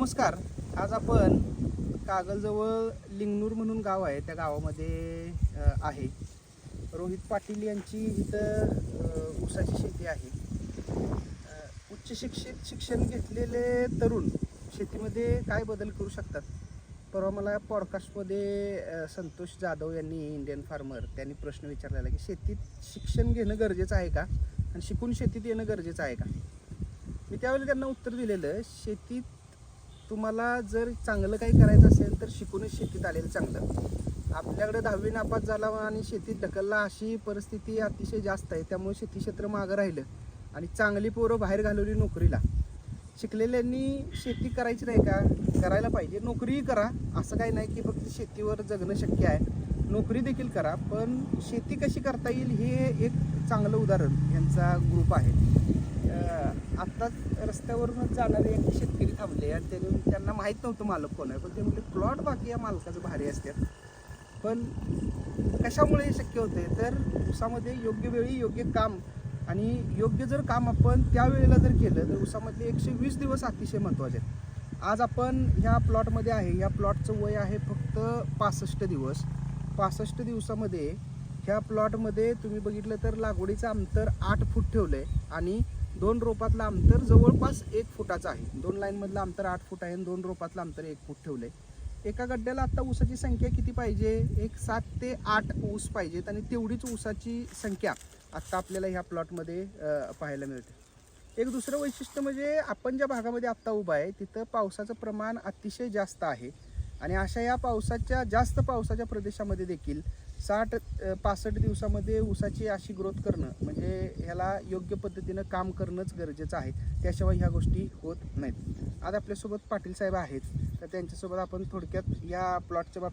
नमस्कार. आज आपण कागलजवळ लिंगनूर म्हणून गाव आहे. त्या गावामध्ये आहे. रोहित पाटील यांची इथं ऊसाची शेती आहे. उच्च शिक्षित शिक्षण घेतलेले तरुण शेतीमध्ये काय बदल करू शकतात? परवा मला पॉडकास्टमध्ये संतोष जाधव यांनी इंडियन फार्मर त्यांनी प्रश्न विचारलेला की शेतीत शिक्षण घेणं गरजेचं आहे का? आणि शिकून शेतीत येणं गरजेचं आहे का? मी त्यावेळेला त्यांना उत्तर दिलेलं शेतीत तुम्हाला जर चांगलं काही करायचं असेल तर शिकूनच शेतीत आलेलं चांगलं. आपल्याकडे दहावी नापास झाला आणि शेतीत ढकलला अशी परिस्थिती अतिशय जास्त आहे. त्यामुळे शेती क्षेत्र मागं राहिलं आणि चांगली पोरं बाहेर घालवली नोकरीला. शिकलेल्यांनी शेती करायची नाही का? करायला पाहिजे. नोकरीही करा. असं काही नाही की फक्त शेतीवर जगणं शक्य आहे. नोकरी देखील करा. पण शेती कशी करता येईल हे एक चांगलं उदाहरण यांचा ग्रुप आहे. आत्ताच रस्त्यावरूनच जाणारे एक शेतकरी थांबले आणि त्यांनी त्यांना माहीत नव्हतं मालक कोण आहे. पण ते म्हणजे प्लॉट बाकी या मालकाचं भारी असतात. पण कशामुळे हे शक्य होते तर ऊसामध्ये योग्य वेळी योग्य काम आणि योग्य जर काम आपण त्यावेळेला जर केलं तर ऊसामधले एकशे वीस दिवस अतिशय महत्त्वाचे आहेत. आज आपण ह्या प्लॉटमध्ये आहे. ह्या प्लॉटचं वय आहे फक्त पासष्ट दिवस. पासष्ट दिवसामध्ये ह्या प्लॉटमध्ये तुम्ही बघितलं तर लागवडीचं अंतर आठ फूट ठेवलं आहे आणि दोन रोपातलं अंतर जवळपास एक फुटाचं आहे. दोन लाईनमधलं अंतर आठ फूट आहे आणि दोन रोपातलं अंतर एक फूट ठेवलं आहे एका गड्ड्याला आत्ता ऊसाची संख्या किती पाहिजे? एक सात ते आठ ऊस पाहिजेत आणि तेवढीच ऊसाची संख्या आत्ता आपल्याला ह्या प्लॉटमध्ये पाहायला मिळते. एक दुसरं वैशिष्ट्य म्हणजे आपण ज्या भागामध्ये आत्ता उभा आहे तिथं पावसाचं प्रमाण अतिशय जास्त आहे. आणि अशा या पावसाच्या जास्त पावसाच्या प्रदेशामध्ये देखील साठ पासष्ट दिवसामध्ये ऊसाची अशी ग्रोथ करणं म्हणजे ह्याला योग्य पद्धतीनं काम करणंच गरजेचं आहे. त्याशिवाय ह्या गोष्टी होत नाहीत. आज आपल्यासोबत पाटील साहेब आहेत. तर त्यांच्यासोबत आपण थोडक्यात या प्लॉटच्या बाबतीत